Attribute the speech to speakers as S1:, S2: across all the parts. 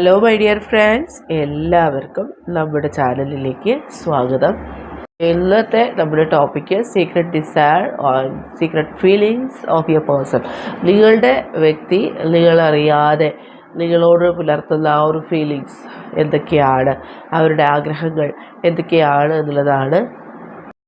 S1: Hello my dear friends എല്ലാവർക്കും നമ്മുടെ ചാനലിലേക്ക് സ്വാഗതം. ഇന്നത്തെ നമ്മുടെ topic secret desire or secret feelings of your person നിങ്ങളുടെ വ്യക്തി നിങ്ങളറിയാതെ നിങ്ങളോട് പുലർത്തുന്ന ആ ഒരു ഫീലിങ്സ് എന്തൊക്കെയാണ്? അവരുടെ ആഗ്രഹങ്ങൾ എന്തൊക്കെയാണ് എന്നുള്ളതാണ്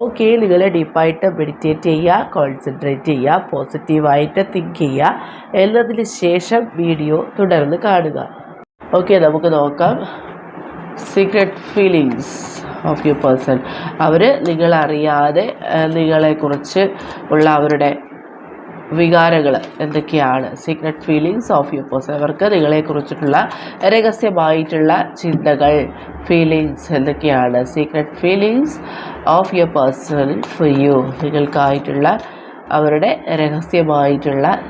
S1: ഓക്കെ നിങ്ങൾ ഡീപ്പായിട്ട് മെഡിറ്റേറ്റ് ചെയ്യുക കോൺസെൻട്രേറ്റ് ചെയ്യുക പോസിറ്റീവായിട്ട് തിങ്ക് ചെയ്യുക എന്നതിന് ശേഷം വീഡിയോ തുടർന്ന് കാണുക. ഓക്കെ നമുക്ക് നോക്കാം. Secret feelings of you person അവർ നിങ്ങളറിയാതെ നിങ്ങളെക്കുറിച്ച് ഉള്ള അവരുടെ വികാരങ്ങൾ എന്തൊക്കെയാണ്? Secret feelings of you person അവർക്ക് നിങ്ങളെക്കുറിച്ചിട്ടുള്ള രഹസ്യമായിട്ടുള്ള ചിന്തകൾ ഫീലിങ്സ് എന്തൊക്കെയാണ്? Secret feelings of your person for you നിങ്ങൾക്കായിട്ടുള്ള അവരുടെ രഹസ്യമായിട്ടുള്ള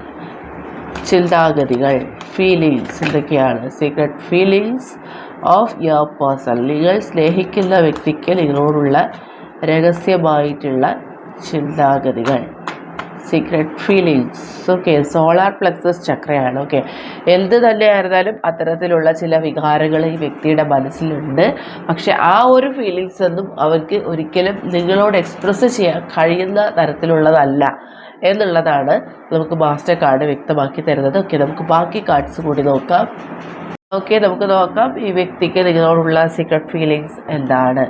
S1: ചിന്താഗതികൾ ഫീലിങ്സ് എന്തൊക്കെയാണ്? Secret feelings of your person നിങ്ങൾ സ്നേഹിക്കുന്ന വ്യക്തിക്ക് നിങ്ങളോടുള്ള രഹസ്യമായിട്ടുള്ള ചിന്താഗതികൾ. Secret feelings okay solar plexus ചക്രയാണ് okay എന്ത് തന്നെയായിരുന്നാലും അത്തരത്തിലുള്ള ചില വികാരങ്ങൾ ഈ വ്യക്തിയുടെ മനസ്സിലുണ്ട്. പക്ഷെ ആ ഒരു ഫീലിങ്സ് ഒന്നും അവർക്ക് ഒരിക്കലും നിങ്ങളോട് എക്സ്പ്രസ് ചെയ്യാൻ കഴിയുന്ന തരത്തിലുള്ളതല്ല എന്നുള്ളതാണ് നമുക്ക് മാസ്റ്റർ കാർഡ് വ്യക്തമാക്കി തരുന്നത്. ഓക്കെ നമുക്ക് ബാക്കി കാർഡ്സ് കൂടി നോക്കാം. ഓക്കെ നമുക്ക് നോക്കാം. ഈ വ്യക്തിക്ക് നിങ്ങളോടുള്ള സീക്രട്ട് ഫീലിങ്സ് എന്താണ്?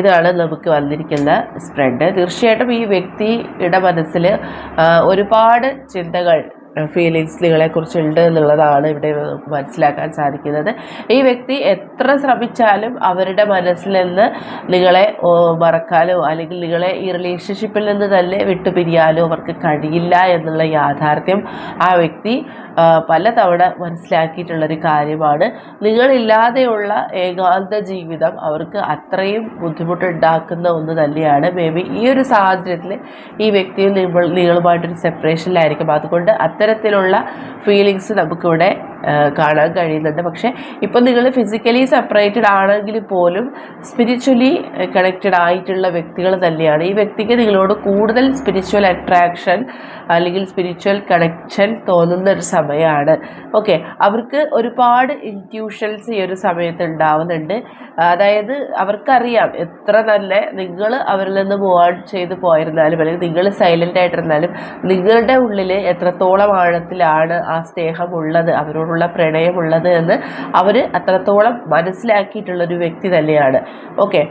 S1: ഇതാണ് നമുക്ക് വന്നിരിക്കുന്ന സ്പ്രെഡ് തീർച്ചയായിട്ടും ഈ വ്യക്തിയുടെ മനസ്സിൽ ഒരുപാട് ചിന്തകൾ ഫീലിങ്സ് നിങ്ങളെക്കുറിച്ചുണ്ട് എന്നുള്ളതാണ് ഇവിടെ മനസ്സിലാക്കാൻ സാധിക്കുന്നത്. ഈ വ്യക്തി എത്ര ശ്രമിച്ചാലും അവരുടെ മനസ്സിൽ നിന്ന് നിങ്ങളെ മറക്കാനോ അല്ലെങ്കിൽ നിങ്ങളെ ഈ റിലേഷൻഷിപ്പിൽ നിന്ന് തന്നെ വിട്ടുപിരിയാനോ അവർക്ക് കഴിയില്ല എന്നുള്ള യാഥാർത്ഥ്യം ആ വ്യക്തി പലതവണ മനസ്സിലാക്കിയിട്ടുള്ളൊരു കാര്യമാണ്. നിങ്ങളില്ലാതെയുള്ള ഏകാന്ത ജീവിതം അവർക്ക് അത്രയും ബുദ്ധിമുട്ടുണ്ടാക്കുന്ന ഒന്ന് തന്നെയാണ്. മേ ബി ഈ ഒരു സാഹചര്യത്തിൽ ഈ വ്യക്തിയും നിങ്ങൾ നിങ്ങളുമായിട്ടൊരു സെപ്പറേഷനിലായിരിക്കും അതുകൊണ്ട് അത്തരത്തിലുള്ള ഫീലിങ്സ് നമുക്കിവിടെ കാണാൻ കഴിയുന്നുണ്ട്. പക്ഷേ ഇപ്പം നിങ്ങൾ ഫിസിക്കലി സെപ്പറേറ്റഡ് ആണെങ്കിൽ പോലും സ്പിരിച്വലി കണക്റ്റഡ് ആയിട്ടുള്ള വ്യക്തികൾ തന്നെയാണ്. ഈ വ്യക്തിക്ക് നിങ്ങളോട് കൂടുതൽ സ്പിരിച്വൽ അട്രാക്ഷൻ അല്ലെങ്കിൽ സ്പിരിച്വൽ കണക്ഷൻ തോന്നുന്ന ഒരു സമയമാണ്. ഓക്കെ അവർക്ക് ഒരുപാട് ഇന്റ്യൂഷൻസ് ഈ ഒരു സമയത്ത് ഉണ്ടാവുന്നുണ്ട്. അതായത് അവർക്കറിയാം എത്ര നല്ല നിങ്ങൾ അവരിൽ നിന്ന് ഓൺ ചെയ്ത് പോയിരുന്നാലും അല്ലെങ്കിൽ നിങ്ങൾ സൈലന്റ് ആയിട്ടിരുന്നാലും നിങ്ങളുടെ ഉള്ളിൽ എത്രത്തോളം ആഴത്തിലാണ് ആ സ്നേഹം ഉള്ളത് അവരോടുള്ള പ്രണയമുള്ളത് എന്ന് അവർ അത്രത്തോളം മനസ്സിലാക്കിയിട്ടുള്ളൊരു വ്യക്തി തന്നെയാണ്. ഓക്കെ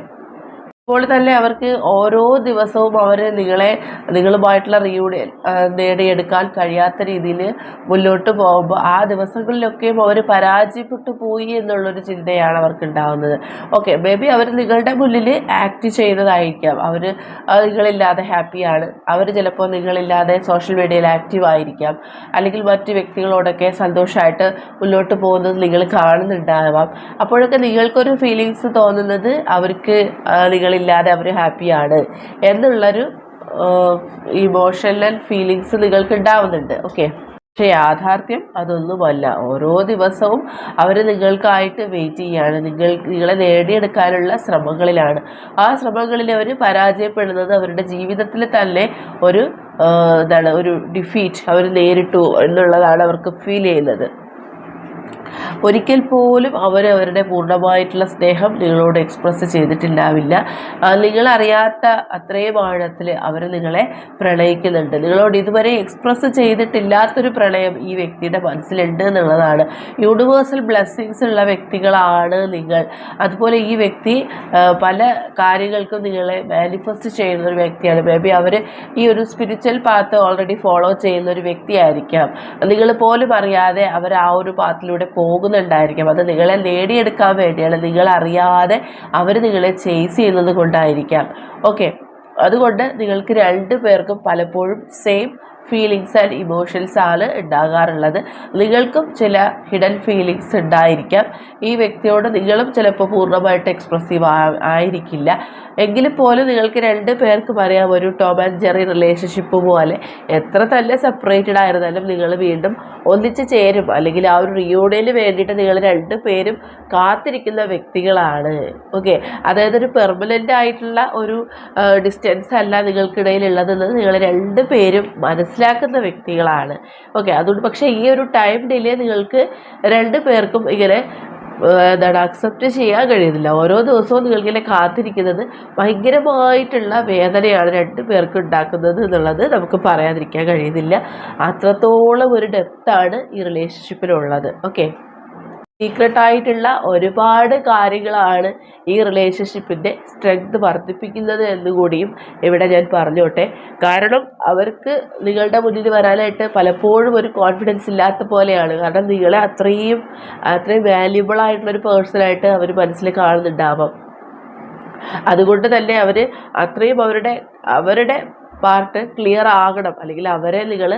S1: അപ്പോൾ തന്നെ അവർക്ക് ഓരോ ദിവസവും അവർ നിങ്ങളെ നിങ്ങളുമായിട്ടുള്ള റീയൂണിയൻ നേടിയെടുക്കാൻ കഴിയാത്ത രീതിയിൽ മുന്നോട്ട് പോകുമ്പോൾ ആ ദിവസങ്ങളിലൊക്കെയും അവർ പരാജയപ്പെട്ടു പോയി എന്നുള്ളൊരു ചിന്തയാണ് അവർക്ക് ഉണ്ടാകുന്നത് ഓക്കെ മേ ബി അവർ നിങ്ങളുടെ മുന്നിൽ ആക്ട് ചെയ്യുന്നതായിരിക്കാം അവർ നിങ്ങളില്ലാതെ ഹാപ്പിയാണ് അവർ ചിലപ്പോൾ നിങ്ങളില്ലാതെ സോഷ്യൽ മീഡിയയിൽ ആക്റ്റീവ് ആയിരിക്കാം. അല്ലെങ്കിൽ മറ്റ് വ്യക്തികളോടൊക്കെ സന്തോഷമായിട്ട് മുന്നോട്ട് പോകുന്നത് നിങ്ങൾ കാണുന്നുണ്ടാവാം. അപ്പോഴൊക്കെ നിങ്ങൾക്കൊരു ഫീലിങ്സ് തോന്നുന്നത് അവർക്ക് ആ, നിങ്ങളില്ലാതെ അവർ ഹാപ്പിയാണ് എന്നുള്ളൊരു ഇമോഷണൽ ഫീലിങ്സ് നിങ്ങൾക്ക് ഉണ്ടാവുന്നുണ്ട്. ഓക്കെ പക്ഷേ യാഥാർത്ഥ്യം അതൊന്നുമല്ല. ഓരോ ദിവസവും അവർ നിങ്ങൾക്കായിട്ട് വെയിറ്റ് ചെയ്യാണ്. നിങ്ങൾ നിങ്ങളെ നേടിയെടുക്കാനുള്ള ശ്രമങ്ങളിലാണ്. ആ ശ്രമങ്ങളിൽ അവർ പരാജയപ്പെടുന്നത് അവരുടെ ജീവിതത്തിൽ തന്നെ ഒരു എന്താണ് ഒരു ഡിഫീറ്റ് അവർ നേരിട്ടു എന്നുള്ളതാണ് അവർക്ക് ഫീൽ ചെയ്യുന്നത്. ഒരിക്കൽ പോലും അവരവരുടെ പൂർണമായിട്ടുള്ള സ്നേഹം നിങ്ങളോട് എക്സ്പ്രസ് ചെയ്തിട്ടുണ്ടാവില്ല. നിങ്ങളറിയാത്ത അത്രയും ആഴത്തിൽ അവർ നിങ്ങളെ പ്രണയിക്കുന്നുണ്ട്. നിങ്ങളോട് ഇതുവരെ എക്സ്പ്രസ് ചെയ്തിട്ടില്ലാത്തൊരു പ്രണയം ഈ വ്യക്തിയുടെ മനസ്സിലുണ്ട് എന്നുള്ളതാണ്. യൂണിവേഴ്സൽ ബ്ലെസ്സിങ്സ് ഉള്ള വ്യക്തികളാണ് നിങ്ങൾ. അതുപോലെ ഈ വ്യക്തി പല കാര്യങ്ങൾക്കും നിങ്ങളെ മാനിഫെസ്റ്റ് ചെയ്യുന്ന ഒരു വ്യക്തിയാണ്. മേ ബി അവർ ഈ ഒരു സ്പിരിച്വൽ പാത്ത് ഓൾറെഡി ഫോളോ ചെയ്യുന്ന ഒരു വ്യക്തിയായിരിക്കാം. നിങ്ങൾ പോലും അറിയാതെ അവർ ആ ഒരു പാത്തിലൂടെ പോകുന്നുണ്ടായിരിക്കാം. അത് നിങ്ങളെ നേടിയെടുക്കാൻ വേണ്ടിയാണ്. നിങ്ങൾ അറിയാതെ അവർ നിങ്ങളെ ചേസ് ചെയ്യുന്നത് കൊണ്ടായിരിക്കാം. ഓക്കെ അതുകൊണ്ട് നിങ്ങൾക്ക് രണ്ട് പേർക്കും പലപ്പോഴും സെയിം ഫീലിങ്സ് ആൻഡ് ഇമോഷൻസ് ആണ് ഉണ്ടാകാറുള്ളത് നിങ്ങൾക്കും ചില ഹിഡൻ ഫീലിങ്സ് ഉണ്ടായിരിക്കാം ഈ വ്യക്തിയോട് നിങ്ങളും ചിലപ്പോൾ പൂർണമായിട്ട് എക്സ്പ്രസീവ് ആയിരിക്കില്ല. എങ്കിലും പോലും നിങ്ങൾക്ക് രണ്ട് പേർക്കും അറിയാം ഒരു ടോം ആൻഡ് ജെറി റിലേഷൻഷിപ്പ് പോലെ എത്ര തന്നെ സെപ്പറേറ്റഡ് ആയിരുന്നാലും നിങ്ങൾ വീണ്ടും ഒന്നിച്ച് ചേരും. അല്ലെങ്കിൽ ആ ഒരു റിയൂണിയന് വേണ്ടിയിട്ട് നിങ്ങൾ രണ്ട് പേരും കാത്തിരിക്കുന്ന വ്യക്തികളാണ്. ഓക്കെ അതായത് ഒരു പെർമനന്റ് ആയിട്ടുള്ള ഒരു ഡിസ്റ്റൻസ് അല്ല നിങ്ങൾക്കിടയിലുള്ളതെന്ന് നിങ്ങൾ രണ്ട് പേരും മനസ്സിലാക്കുന്ന വ്യക്തികളാണ്. ഓക്കെ അതുകൊണ്ട് പക്ഷേ ഈ ഒരു ടൈം ഡിലേ നിങ്ങൾക്ക് രണ്ട് പേർക്കും ഇങ്ങനെ എന്താണ് അക്സെപ്റ്റ് ചെയ്യാൻ കഴിയുന്നില്ല. ഓരോ ദിവസവും നിങ്ങൾക്കിങ്ങനെ കാത്തിരിക്കുന്നത് ഭയങ്കരമായിട്ടുള്ള വേദനയാണ് രണ്ട് പേർക്ക് ഉണ്ടാക്കുന്നത് എന്നുള്ളത് നമുക്ക് പറയാതിരിക്കാൻ കഴിയുന്നില്ല. അത്രത്തോളം ഒരു ഡെപ്താണ് ഈ റിലേഷൻഷിപ്പിലുള്ളത് ഓക്കെ സീക്രട്ട് ആയിട്ടുള്ള ഒരുപാട് കാര്യങ്ങളാണ് ഈ റിലേഷൻഷിപ്പിന്റെ സ്ട്രെങ്ത് വർദ്ധിപ്പിക്കുന്നത് എന്നുകൂടിയും ഇവിടെ ഞാൻ പറഞ്ഞോട്ടെ. കാരണം അവർക്ക് നിങ്ങളുടെ മുന്നിൽ വരാനായിട്ട് പലപ്പോഴും ഒരു കോൺഫിഡൻസ് ഇല്ലാത്ത പോലെയാണ്. കാരണം നിങ്ങളെ അത്രയും അത്രയും വാല്യുബിൾ ആയിട്ടുള്ളൊരു പേഴ്സണായിട്ട് അവർ മനസ്സിൽ കാണുന്നുണ്ടാവാം. അതുകൊണ്ട് തന്നെ അവർ അത്രയും അവരുടെ അവരുടെ പാർട്ട് ക്ലിയർ ആകണം. അല്ലെങ്കിൽ അവരെ നിങ്ങൾ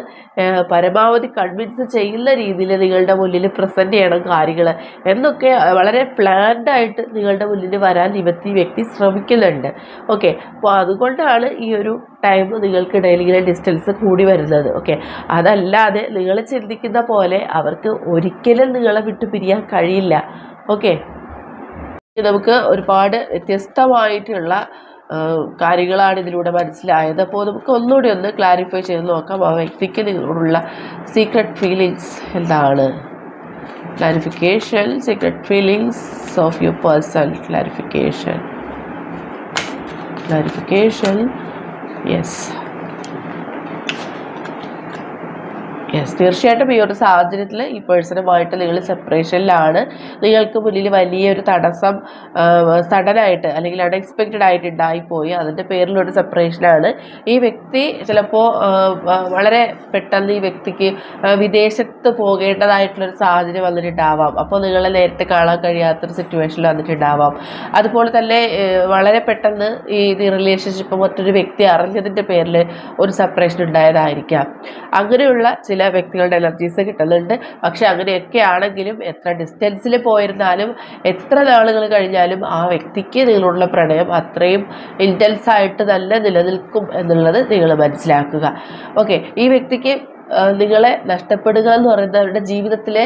S1: പരമാവധി കൺവിൻസ് ചെയ്യുന്ന രീതിയിൽ നിങ്ങളുടെ മുന്നിൽ പ്രസന്റ് ചെയ്യണം കാര്യങ്ങൾ എന്നൊക്കെ വളരെ പ്ലാൻഡ് ആയിട്ട് നിങ്ങളുടെ മുന്നിൽ വരാൻ ഇവത്തി വ്യക്തി ശ്രമിക്കുന്നുണ്ട്. ഓക്കെ അപ്പോൾ അതുകൊണ്ടാണ് ഈ ഒരു ടൈം നിങ്ങൾക്കിടയിൽ ഇങ്ങനെ ഡിസ്റ്റൻസ് കൂടി വരുന്നത്. ഓക്കെ അതല്ലാതെ നിങ്ങൾ ചിന്തിക്കുന്ന പോലെ അവർക്ക് ഒരിക്കലും നിങ്ങളെ വിട്ടു പിരിയാൻ കഴിയില്ല. ഓക്കെ നമുക്ക് ഒരുപാട് വ്യത്യസ്തമായിട്ടുള്ള കാര്യങ്ങളാണ് ഇതിലൂടെ മനസ്സിലായത്. അപ്പോൾ നമുക്ക് ഒന്നുകൂടി ഒന്ന് ക്ലാരിഫൈ ചെയ്ത് നോക്കാം. ആ വ്യക്തിക്ക് നിങ്ങളോടുള്ള സീക്രട്ട് ഫീലിങ്സ് എന്താണ്? Clarification secret feelings of your person clarification clarification yes yes തീർച്ചയായിട്ടും ഈ ഒരു സാഹചര്യത്തിൽ ഈ പേഴ്സണുമായിട്ട് നിങ്ങൾ സെപ്പറേഷനിലാണ് നിങ്ങൾക്ക് മുന്നിൽ വലിയൊരു തടസ്സം സഡനായിട്ട് അല്ലെങ്കിൽ അൺഎക്സ്പെക്റ്റഡ് ആയിട്ട് ഉണ്ടായിപ്പോയി അതിന്റെ പേരിലൊരു സെപ്പറേഷനാണ് ഈ വ്യക്തി ചിലപ്പോൾ വളരെ പെട്ടെന്ന് ഈ വ്യക്തിക്ക് വിദേശത്ത് പോകേണ്ടതായിട്ടുള്ളൊരു സാഹചര്യം വന്നിട്ടുണ്ടാവാം. അപ്പോൾ നിങ്ങളെ നേരിട്ട് കാണാൻ കഴിയാത്തൊരു സിറ്റുവേഷനിൽ വന്നിട്ടുണ്ടാവാം. അതുപോലെ തന്നെ വളരെ പെട്ടെന്ന് ഈ റിലേഷൻഷിപ്പ് മറ്റൊരു വ്യക്തി അറിഞ്ഞതിന്റെ പേരിൽ ഒരു സെപ്പറേഷൻ ഉണ്ടായതായിരിക്കാം അങ്ങനെയുള്ള ചില ചില വ്യക്തികളുടെ അലർജീസ് കിട്ടുന്നുണ്ട്. പക്ഷെ അങ്ങനെയൊക്കെ ആണെങ്കിലും എത്ര ഡിസ്റ്റൻസിൽ പോയിരുന്നാലും എത്ര നാളുകൾ കഴിഞ്ഞാലും ആ വ്യക്തിക്ക് നിങ്ങളോടുള്ള പ്രണയം അത്രയും ഇന്റൻസായിട്ട് തന്നെ നിലനിൽക്കും എന്നുള്ളത് നിങ്ങൾ മനസ്സിലാക്കുക. ഓക്കെ ഈ വ്യക്തിക്ക് നിങ്ങളെ നഷ്ടപ്പെടുക എന്ന് പറയുന്നത് അവരുടെ ജീവിതത്തിലെ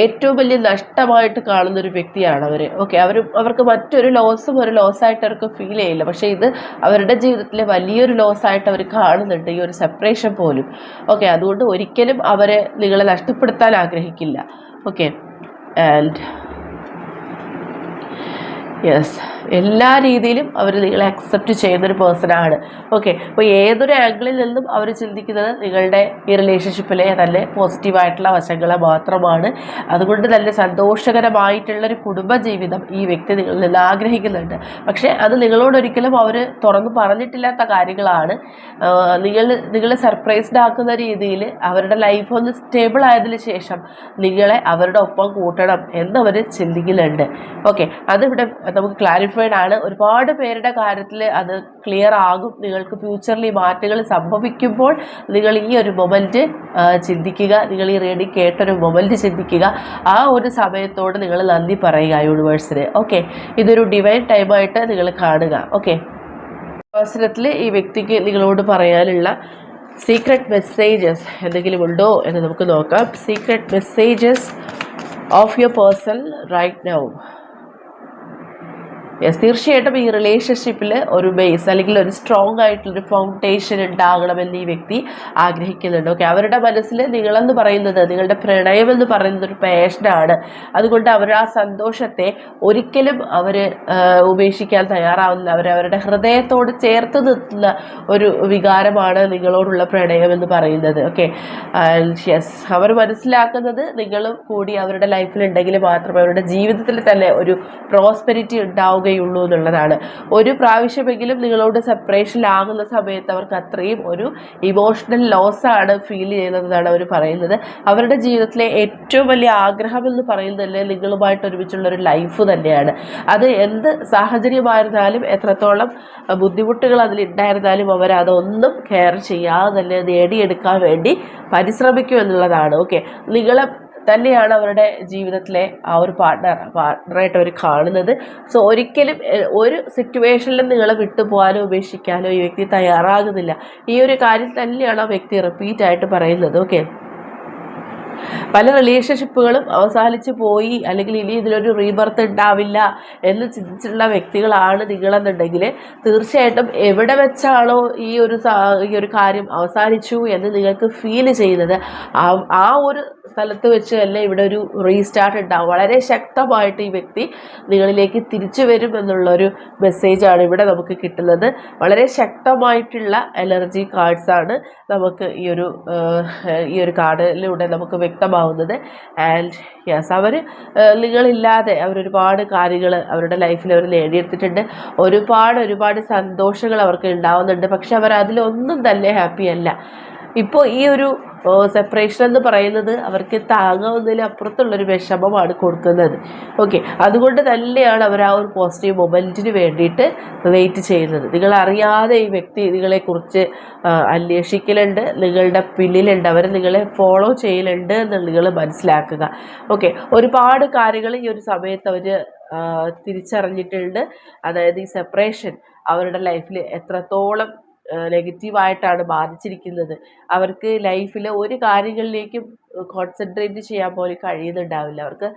S1: ഏറ്റവും വലിയ നഷ്ടമായിട്ട് കാണുന്ന ഒരു വ്യക്തിയാണ് അവർ ഓക്കെ അവർ അവർക്ക് മറ്റൊരു ലോസും ഒരു ലോസായിട്ട് അവർക്ക് ഫീൽ ചെയ്യില്ല. പക്ഷേ ഇത് അവരുടെ ജീവിതത്തിലെ വലിയൊരു ലോസായിട്ട് അവർ കാണുന്നുണ്ട് ഈ ഒരു സെപ്പറേഷൻ പോലും. ഓക്കെ അതുകൊണ്ട് ഒരിക്കലും അവരെ നിങ്ങളെ നഷ്ടപ്പെടുത്താൻ ആഗ്രഹിക്കില്ല. ഓക്കെ ആൻഡ് യെസ് എല്ലാ രീതിയിലും അവർ നിങ്ങളെ അക്സെപ്റ്റ് ചെയ്യുന്നൊരു പേഴ്സണാണ് ഓക്കെ അപ്പോൾ ഏതൊരു ആംഗിളിൽ നിന്നും അവർ ചിന്തിക്കുന്നത് നിങ്ങളുടെ ഈ റിലേഷൻഷിപ്പിലെ നല്ല പോസിറ്റീവായിട്ടുള്ള വശങ്ങളെ മാത്രമാണ്. അതുകൊണ്ട് നല്ല സന്തോഷകരമായിട്ടുള്ളൊരു കുടുംബജീവിതം ഈ വ്യക്തി നിങ്ങളിൽ നിന്ന് ആഗ്രഹിക്കുന്നുണ്ട്. പക്ഷേ അത് നിങ്ങളോടൊരിക്കലും അവർ തുറന്നു പറഞ്ഞിട്ടില്ലാത്ത കാര്യങ്ങളാണ്. നിങ്ങൾ നിങ്ങളെ സർപ്രൈസ്ഡ് ആക്കുന്ന രീതിയിൽ അവരുടെ ലൈഫ് ഒന്ന് സ്റ്റേബിൾ ആയതിനു ശേഷം നിങ്ങളെ അവരുടെ ഒപ്പം കൂട്ടണം എന്നവർ ചിന്തിക്കുന്നുണ്ട്. ഓക്കെ അതിവിടെ നമുക്ക് ക്ലാരിഫൈഡ് ആണ്. ഒരുപാട് പേരുടെ കാര്യത്തിൽ അത് ക്ലിയർ ആകും. നിങ്ങൾക്ക് ഫ്യൂച്ചറിൽ ഈ മാറ്റങ്ങൾ സംഭവിക്കുമ്പോൾ നിങ്ങൾ ഈ ഒരു മൊമെന്റ് ചിന്തിക്കുക. നിങ്ങൾ ഈ റീഡിങ് കേട്ടൊരു മൊമെന്റ് ചിന്തിക്കുക. ആ ഒരു സമയത്തോട് നിങ്ങൾ നന്ദി പറയുക യൂണിവേഴ്സിന് ഓക്കെ ഇതൊരു ഡിവൈൻ ടൈമായിട്ട് നിങ്ങൾ കാണുക. ഓക്കെ അവസരത്തിൽ ഈ വ്യക്തിക്ക് നിങ്ങളോട് പറയാനുള്ള സീക്രട്ട് മെസ്സേജസ് എന്തെങ്കിലും ഉണ്ടോ എന്ന് നമുക്ക് നോക്കാം. Secret messages of your person right now yes തീർച്ചയായിട്ടും ഈ റിലേഷൻഷിപ്പിൽ ഒരു ബേസ് അല്ലെങ്കിൽ ഒരു സ്ട്രോങ് ആയിട്ടുള്ളൊരു ഫൗണ്ടേഷൻ ഉണ്ടാകണമെന്ന് ഈ വ്യക്തി ആഗ്രഹിക്കുന്നുണ്ട്. ഓക്കെ അവരുടെ മനസ്സിൽ നിങ്ങളെന്ന് പറയുന്നത് നിങ്ങളുടെ പ്രണയം എന്ന് പറയുന്നത് ഒരു പാഷനാണ് അതുകൊണ്ട് അവർ ആ സന്തോഷത്തെ ഒരിക്കലും അവർ ഉപേക്ഷിക്കാൻ തയ്യാറാവുന്ന അവർ അവരുടെ ഹൃദയത്തോട് ചേർത്ത് നിർത്തുന്ന ഒരു വികാരമാണ് നിങ്ങളോടുള്ള പ്രണയം എന്ന് പറയുന്നത്. ഓക്കെ യെസ് അവർ മനസ്സിലാക്കുന്നത് നിങ്ങളും കൂടി അവരുടെ ലൈഫിൽ ഉണ്ടെങ്കിൽ മാത്രമേ അവരുടെ ജീവിതത്തിൽ തന്നെ ഒരു പ്രോസ്പെരിറ്റി ഉണ്ടാവുകയും ഉണ്ടാവുകയുള്ളൂ എന്നുള്ളതാണ്. ഒരു പ്രാവശ്യമെങ്കിലും നിങ്ങളോട് സെപ്പറേഷനിലാകുന്ന സമയത്ത് അവർക്ക് അത്രയും ഒരു ഇമോഷണൽ ലോസാണ് ഫീൽ ചെയ്യുന്നതെന്നാണ് അവർ പറയുന്നത്. അവരുടെ ജീവിതത്തിലെ ഏറ്റവും വലിയ ആഗ്രഹം എന്ന് പറയുന്നത് തന്നെ നിങ്ങളുമായിട്ട് ഒരുമിച്ചുള്ള ഒരു ലൈഫ് തന്നെയാണ്. അത് എന്ത് സാഹചര്യമായിരുന്നാലും എത്രത്തോളം ബുദ്ധിമുട്ടുകൾ അതിലുണ്ടായിരുന്നാലും അവർ അതൊന്നും കെയർ ചെയ്യാതെ തന്നെ നേടിയെടുക്കാൻ വേണ്ടി പരിശ്രമിക്കും എന്നുള്ളതാണ്. ഓക്കെ നിങ്ങളെ തന്നെയാണ് അവരുടെ ജീവിതത്തിലെ ആ ഒരു പാർട്ട്ണർ പാർട്ട്ണറായിട്ട് അവർ കാണുന്നത്. സോ ഒരിക്കലും ഒരു സിറ്റുവേഷനിലും നിങ്ങളെ വിട്ടുപോകാനോ ഉപേക്ഷിക്കാനോ ഈ വ്യക്തി തയ്യാറാകുന്നില്ല. ഈ ഒരു കാര്യം തന്നെയാണ് ആ വ്യക്തി റിപ്പീറ്റായിട്ട് പറയുന്നത്. ഓക്കെ പല റിലേഷൻഷിപ്പുകളും അവസാനിച്ച് പോയി അല്ലെങ്കിൽ ഇനി ഇതിലൊരു റീബർത്ത് ഉണ്ടാവില്ല എന്ന് ചിന്തിച്ചിട്ടുള്ള വ്യക്തികളാണ് നിങ്ങളെന്നുണ്ടെങ്കിൽ തീർച്ചയായിട്ടും എവിടെ വെച്ചാണോ ഈ ഒരു ഈ ഒരു കാര്യം അവസാനിച്ചു എന്ന് നിങ്ങൾക്ക് ഫീൽ ചെയ്യുന്നത്. ആ ഒരു സ്ഥലത്ത് വെച്ച് തന്നെ ഇവിടെ ഒരു റീസ്റ്റാർട്ട് ഉണ്ടാവും വളരെ ശക്തമായിട്ട് ഈ വ്യക്തി നിങ്ങളിലേക്ക് തിരിച്ചു വരും എന്നുള്ളൊരു മെസ്സേജാണ് ഇവിടെ നമുക്ക് കിട്ടുന്നത്. വളരെ ശക്തമായിട്ടുള്ള എനർജി കാർഡ്സാണ് നമുക്ക് ഈ ഒരു ഈ ഒരു കാർഡിലൂടെ നമുക്ക് വ്യക്തമാവുന്നത്. ആൻഡ് യെസ് അവർ നിങ്ങളില്ലാതെ അവരൊരുപാട് കാര്യങ്ങൾ അവരുടെ ലൈഫിൽ അവർ നേടിയെടുത്തിട്ടുണ്ട്. ഒരുപാട് ഒരുപാട് സന്തോഷങ്ങൾ അവർക്ക് ഉണ്ടാവുന്നുണ്ട്. പക്ഷെ അവർ അതിലൊന്നും തന്നെ ഹാപ്പിയല്ല. ഇപ്പോൾ ഈ ഒരു സെപ്പറേഷൻ എന്ന് പറയുന്നത് അവർക്ക് താങ്ങാവുന്നതിൽ അപ്പുറത്തുള്ളൊരു വിഷമമാണ് കൊടുക്കുന്നത്. ഓക്കെ അതുകൊണ്ട് തന്നെയാണ് അവർ ആ ഒരു പോസിറ്റീവ് മൊമെന്റിന് വേണ്ടിയിട്ട് വെയിറ്റ് ചെയ്യുന്നത്. നിങ്ങൾ അറിയാതെ ഈ വ്യക്തി നിങ്ങളെക്കുറിച്ച് അന്വേഷിക്കലുണ്ട് നിങ്ങളുടെ പിന്നിലുണ്ട് അവർ നിങ്ങളെ ഫോളോ ചെയ്യലുണ്ട് എന്ന് നിങ്ങൾ മനസ്സിലാക്കുക. ഓക്കെ ഒരുപാട് കാര്യങ്ങൾ ഈ ഒരു സമയത്ത് അവർ തിരിച്ചറിഞ്ഞിട്ടുണ്ട്. അതായത് ഈ സെപ്പറേഷൻ അവരുടെ ലൈഫിൽ എത്രത്തോളം നെഗറ്റീവായിട്ടാണ് ബാധിച്ചിരിക്കുന്നത്. അവർക്ക് ലൈഫിൽ ഒരു കാര്യങ്ങളിലേക്കും കോൺസെൻട്രേറ്റ് ചെയ്യാൻ പോലും കഴിയുന്നുണ്ടാവില്ല. അവർക്ക്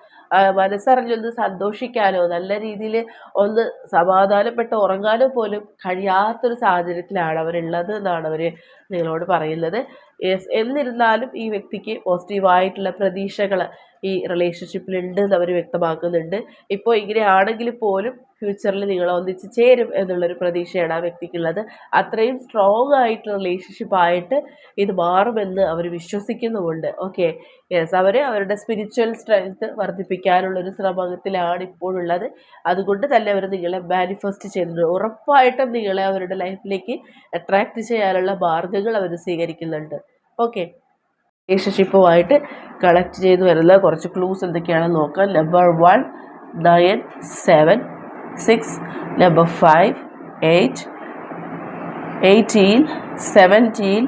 S1: മനസ്സറിഞ്ഞൊന്ന് സന്തോഷിക്കാനോ നല്ല രീതിയിൽ ഒന്ന് സമാധാനപ്പെട്ട് ഉറങ്ങാനോ പോലും കഴിയാത്തൊരു സാഹചര്യത്തിലാണ് അവരുള്ളത് എന്നാണ് അവർ നിങ്ങളോട് പറയുന്നത്. എന്നിരുന്നാലും ഈ വ്യക്തിക്ക് പോസിറ്റീവായിട്ടുള്ള പ്രതീക്ഷകൾ ഈ റിലേഷൻഷിപ്പിലുണ്ട് എന്ന് അവർ വ്യക്തമാക്കുന്നുണ്ട്. ഇപ്പോൾ ഇങ്ങനെയാണെങ്കിൽ പോലും ഫ്യൂച്ചറിൽ നിങ്ങൾ ഒന്നിച്ച് ചേരും എന്നുള്ളൊരു പ്രതീക്ഷയാണ് ആ വ്യക്തിക്കുള്ളത്. അത്രയും സ്ട്രോങ് ആയിട്ടുള്ള റിലേഷൻഷിപ്പായിട്ട് ഇത് മാറുമെന്ന് അവർ വിശ്വസിക്കുന്നുമുണ്ട്. ഓക്കെ യെസ് അവർ അവരുടെ സ്പിരിച്വൽ സ്ട്രെങ്ത് വർദ്ധിപ്പിക്കാനുള്ളൊരു ശ്രമത്തിലാണ് ഇപ്പോഴുള്ളത്. അതുകൊണ്ട് തന്നെ അവർ നിങ്ങളെ മാനിഫെസ്റ്റ് ചെയ്യുന്നുണ്ട്. ഉറപ്പായിട്ടും നിങ്ങളെ അവരുടെ ലൈഫിലേക്ക് അട്രാക്റ്റ് ചെയ്യാനുള്ള മാർഗങ്ങൾ അവർ സ്വീകരിക്കുന്നുണ്ട്. ഓക്കെ റിലേഷൻഷിപ്പുമായിട്ട് കളക്ട് ചെയ്ത് വരുന്ന കുറച്ച് ക്ലൂസ് എന്തൊക്കെയാണെന്ന് നോക്കാം. Number one nine seven six number five eight eighteen seventeen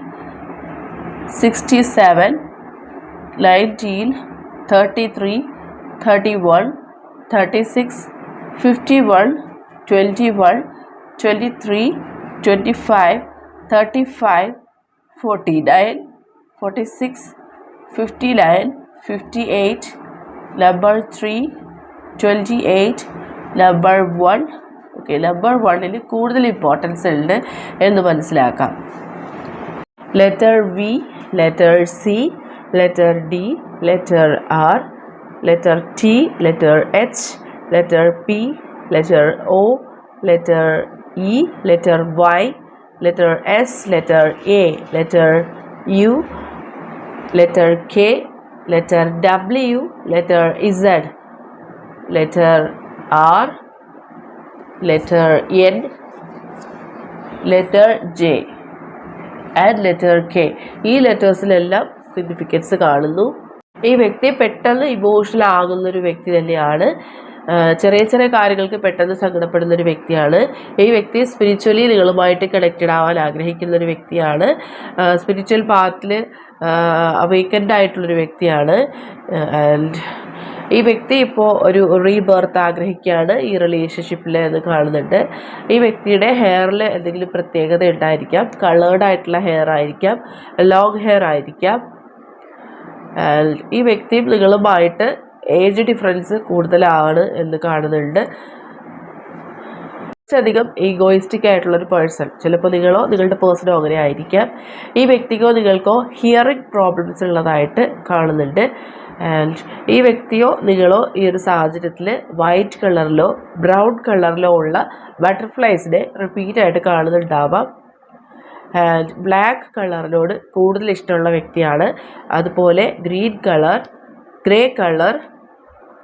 S1: sixty seven nineteen thirty three thirty one thirty six fifty one twenty one twenty three twenty five thirty five forty nine forty six fifty nine fifty eight number three twenty eight number one. Okay number വണ്ണിന് കൂടുതൽ importance ഉണ്ട് എന്ന് മനസ്സിലാക്കാം. Letter V letter C, letter D, letter R, letter T, letter H, letter P, letter O, letter E, letter Y, letter S, letter A, letter U, letter K, letter W, letter Z, letter R, letter N, letter J and letter K. ಈ ಲೆಟರ್ಸಲ್ಲೆಲ್ಲ significance കാണുന്നു. ഈ വ്യക്തി പെട്ടെന്ന് emotional ആകുന്ന ഒരു വ്യക്തി തന്നെയാണ്. ചെറിയ ചെറിയ കാര്യങ്ങൾക്ക് പെട്ടെന്ന് സങ്കടപ്പെടുന്ന ഒരു വ്യക്തിയാണ്. ഈ വ്യക്തി സ്പിരിച്വലി നിങ്ങളുമായിട്ട് കണക്റ്റഡ് ആവാൻ ആഗ്രഹിക്കുന്ന ഒരു വ്യക്തിയാണ് സ്പിരിച്വൽ പാത്തിൽ അവൈക്കൻഡ് ആയിട്ടുള്ളൊരു വ്യക്തിയാണ്. ആൻഡ് ഈ വ്യക്തി ഇപ്പോൾ ഒരു റീബർത്ത് ആഗ്രഹിക്കുകയാണ് ഈ റിലേഷൻഷിപ്പിൽ എന്ന് കാണുന്നുണ്ട്. ഈ വ്യക്തിയുടെ ഹെയറിൽ എന്തെങ്കിലും പ്രത്യേകത ഉണ്ടായിരിക്കാം. കളേർഡ് ആയിട്ടുള്ള ഹെയർ ആയിരിക്കാം. ലോങ് ഹെയർ ആയിരിക്കാം. ഈ വ്യക്തിയും നിങ്ങളുമായിട്ട് ഏജ് ഡിഫറൻസ് കൂടുതലാണ് എന്ന് കാണുന്നുണ്ട്. കുറച്ചധികം ഈഗോയിസ്റ്റിക് ആയിട്ടുള്ള ഒരു പേഴ്സൺ ചിലപ്പോൾ നിങ്ങളോ നിങ്ങളുടെ പേഴ്സണോ അങ്ങനെ ആയിരിക്കാം. ഈ വ്യക്തിക്കോ നിങ്ങൾക്കോ ഹിയറിംഗ് പ്രോബ്ലംസ് ഉള്ളതായിട്ട് കാണുന്നുണ്ട്. ആൻഡ് ഈ വ്യക്തിയോ നിങ്ങളോ ഈ ഒരു സാഹചര്യത്തിൽ വൈറ്റ് കളറിലോ ബ്രൗൺ കളറിലോ ഉള്ള ബട്ടർഫ്ലൈസിനെ റിപ്പീറ്റായിട്ട് കാണുന്നുണ്ടാവാം. ആൻഡ് ബ്ലാക്ക് കളറിനോട് കൂടുതൽ ഇഷ്ടമുള്ള വ്യക്തിയാണ്. അതുപോലെ green colour grey colour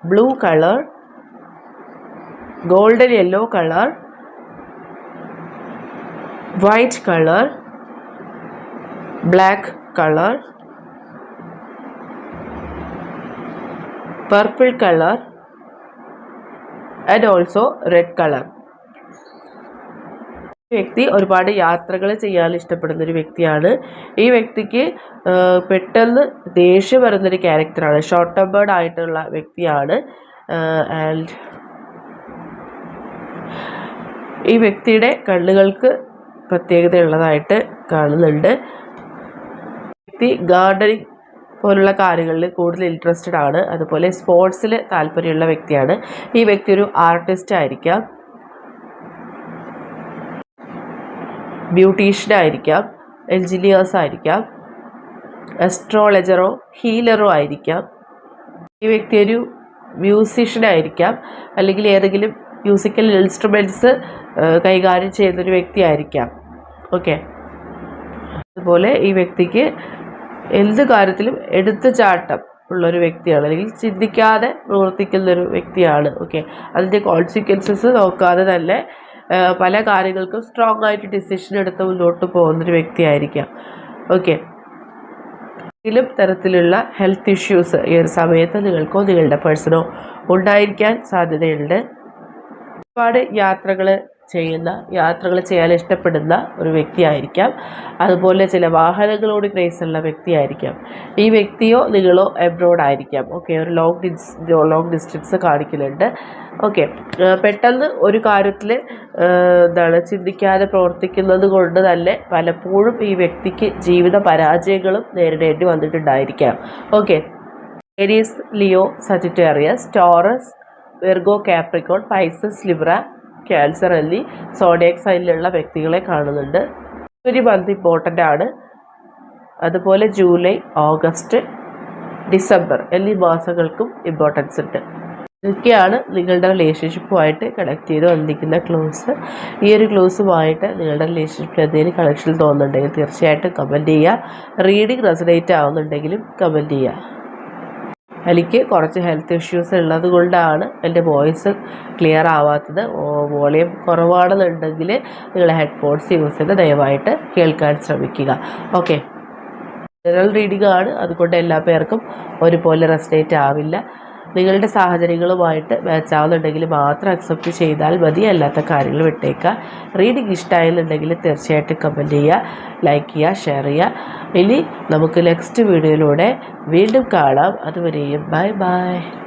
S1: blue colour golden yellow colour white colour black colour purple colour and also red colour വ്യക്തി ഒരുപാട് യാത്രകൾ ചെയ്യാൻ ഇഷ്ടപ്പെടുന്ന ഒരു വ്യക്തിയാണ്. ഈ വ്യക്തിക്ക് പെട്ടെന്ന് ദേഷ്യം വരുന്നൊരു ക്യാരക്ടറാണ്. ഷോർട്ട് ടെമ്പേർഡ് ആയിട്ടുള്ള വ്യക്തിയാണ്. ആൻഡ് ഈ വ്യക്തിയുടെ കണ്ണുകൾക്ക് പ്രത്യേകതയുള്ളതായിട്ട് കാണുന്നുണ്ട്. വ്യക്തി ഗാർഡനിങ് പോലുള്ള കാര്യങ്ങളിൽ കൂടുതൽ ഇൻട്രസ്റ്റഡ് ആണ്. അതുപോലെ സ്പോർട്സിൽ താല്പര്യമുള്ള വ്യക്തിയാണ്. ഈ വ്യക്തി ഒരു ആർട്ടിസ്റ്റ് ആയിരിക്കാം. ബ്യൂട്ടീഷ്യനായിരിക്കാം എൻജിനീയേഴ്സ് ആയിരിക്കാം എസ്ട്രോളജറോ ഹീലറോ ആയിരിക്കാം. ഈ വ്യക്തി ഒരു മ്യൂസിഷ്യനായിരിക്കാം അല്ലെങ്കിൽ ഏതെങ്കിലും മ്യൂസിക്കൽ ഇൻസ്ട്രുമെന്റ്സ് കൈകാര്യം ചെയ്യുന്നൊരു വ്യക്തിയായിരിക്കാം. ഓക്കെ? അതുപോലെ ഈ വ്യക്തിക്ക് എന്ത് കാര്യത്തിലും എടുത്തുചാട്ടം ഉള്ളൊരു വ്യക്തിയാണ് അല്ലെങ്കിൽ ചിന്തിക്കാതെ പ്രവർത്തിക്കുന്നൊരു വ്യക്തിയാണ്. ഓക്കെ? അതിന്റെ കോൺസിക്വൻസസ് നോക്കാതെ തന്നെ പല കാര്യങ്ങൾക്കും സ്ട്രോങ് ആയിട്ട് ഡിസിഷൻ എടുത്ത് മുന്നോട്ട് പോകുന്നൊരു വ്യക്തിയായിരിക്കാം. ഓക്കെ ഏതെങ്കിലും തരത്തിലുള്ള ഹെൽത്ത് ഇഷ്യൂസ് ഈ ഒരു സമയത്ത് നിങ്ങൾക്കോ നിങ്ങളുടെ പേഴ്സണോ ഉണ്ടായിരിക്കാൻ സാധ്യതയുണ്ട്. ഒരുപാട് യാത്രകൾ ചെയ്യുന്ന യാത്രകൾ ചെയ്യാൻ ഇഷ്ടപ്പെടുന്ന ഒരു വ്യക്തിയായിരിക്കാം. അതുപോലെ ചില വാഹനങ്ങളോട് ക്രേസ് ഉള്ള വ്യക്തിയായിരിക്കാം. ഈ വ്യക്തിയോ നിങ്ങളോ എബ്രോഡ് ആയിരിക്കാം. ഓക്കെ ഒരു ലോങ് ഡിസ് ലോങ് ഡിസ്റ്റൻസ് കാണിക്കുന്നുണ്ട് ഓക്കെ പെട്ടെന്ന് ഒരു കാര്യത്തിൽ എന്താണ് ചിന്തിക്കാതെ പ്രവർത്തിക്കുന്നത് കൊണ്ട് തന്നെ പലപ്പോഴും ഈ വ്യക്തിക്ക് ജീവിത പരാജയങ്ങളും നേരിടേണ്ടി വന്നിട്ടുണ്ടായിരിക്കാം. Okay Aries Leo Sagittarius Taurus Virgo Capricorn Pisces Libra Cancer എന്നീ സോഡിയക് സൈനിലുള്ള വ്യക്തികളെ കാണുന്നുണ്ട്. ഒരു മന്ത് ഇമ്പോർട്ടന്റ് ആണ്. അതുപോലെ ജൂലൈ ഓഗസ്റ്റ് ഡിസംബർ എന്നീ മാസങ്ങൾക്കും ഇമ്പോർട്ടൻസ് ഉണ്ട്. ഇതൊക്കെയാണ് നിങ്ങളുടെ റിലേഷൻഷിപ്പുമായിട്ട് കണക്ട് ചെയ്ത് വന്നിരിക്കുന്ന ക്ലോസ് ഈ ഒരു ക്ലോസുമായിട്ട് നിങ്ങളുടെ റിലേഷൻഷിപ്പിൽ എന്തെങ്കിലും കണക്ഷൻ തോന്നുന്നുണ്ടെങ്കിൽ തീർച്ചയായിട്ടും കമന്റ് ചെയ്യുക. റീഡിങ് റെസനേറ്റ് ആവുന്നുണ്ടെങ്കിലും കമന്റ് ചെയ്യുക. എനിക്ക് കുറച്ച് ഹെൽത്ത് ഇഷ്യൂസ് ഉള്ളത് കൊണ്ടാണ് എന്റെ വോയിസ് ക്ലിയർ ആവാത്തത്. വോളിയം കുറവാണെന്നുണ്ടെങ്കിൽ നിങ്ങൾ ഹെഡ്ഫോൺസ് യൂസ് ചെയ്ത് ദയവായിട്ട് കേൾക്കാൻ ശ്രമിക്കുക. ഓക്കെ ജനറൽ റീഡിംഗ് ആണ്. അതുകൊണ്ട് എല്ലാ പേർക്കും ഒരുപോലെ റെസ്റ്റേറ്റ് ആവില്ല. നിങ്ങളുടെ സാഹചര്യങ്ങളുമായിട്ട് മാച്ച് ആവുന്നുണ്ടെങ്കിൽ മാത്രം അക്സെപ്റ്റ് ചെയ്താൽ മതി അല്ലാത്ത കാര്യങ്ങൾ വിട്ടേക്കുക. റീഡിങ് ഇഷ്ടമായെന്നുണ്ടെങ്കിൽ തീർച്ചയായിട്ടും കമന്റ് ചെയ്യുക ലൈക്ക് ചെയ്യുക ഷെയർ ചെയ്യുക. ഇനി നമുക്ക് നെക്സ്റ്റ് വീഡിയോയിലൂടെ വീണ്ടും കാണാം. അതുവരെയും ബൈ ബൈ